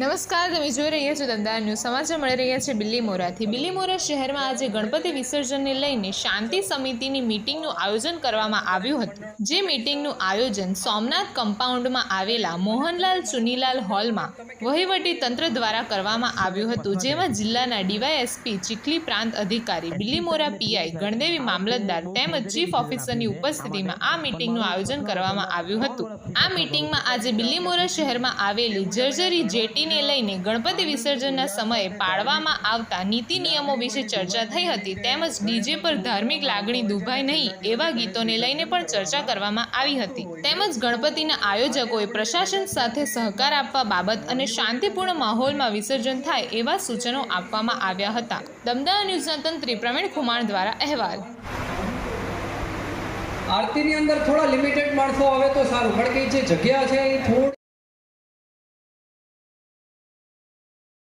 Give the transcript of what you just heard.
નમસ્કાર, તમે જોઈ રહ્યા છો દમદાર ન્યૂઝ. સમાચાર મળી રહ્યા છે બિલ્લીમોરાથી બિલ્લીમોરા શહેરમાં આજે ગણપતિ વિસર્જનને લઈને શાંતિ સમિતિની મીટિંગનું આયોજન કરવામાં આવ્યું હતું. જે મિટિંગનું આયોજન સોમનાથ કમ્પાઉન્ડમાં આવેલા મોહનલાલ ચુનીલાલ હોલમાં વહીવટી તંત્ર દ્વારા કરવામાં આવ્યું હતું, જેમાં જિલ્લાના ડીવાયએસપી, ચીખલી પ્રાંત અધિકારી બિલીમોરા પીઆઈ, ગણદેવી મામલતદાર તેમજ ચીફ ઓફિસરની ઉપસ્થિતિમાં આ મીટિંગનું આયોજન કરવામાં આવ્યું હતું. આ મીટિંગમાં આજે બિલ્લીમોરા શહેરમાં આવેલી જર્જરી જેટીને લઈને ગણપતિ વિસર્જનના સમયે પાળવામાં આવતા નીતિ નિયમો વિશે ચર્ચા થઈ હતી, તેમજ ડીજે પર ધાર્મિક લાગણી દુભાય નહીં એવા ગીતોને લઈને પણ ચર્ચા કરવામાં આવી હતી. તેમજ ગણપતિના આયોજકોએ પ્રશાસન સાથે સહકાર આપવા બાબત અને શાંતિપૂર્ણ માહોલમાં વિસર્જન થાય એવા સૂચનો આપવામાં આવ્યા હતા. દમદાર ન્યૂઝના તંત્રી પ્રવીણ કુમાર દ્વારા અહેવાલ. આરતીની અંદર થોડા લિમિટેડ માણસો આવે તો સારું, કારણ કે જે જગ્યા છે એ થોડી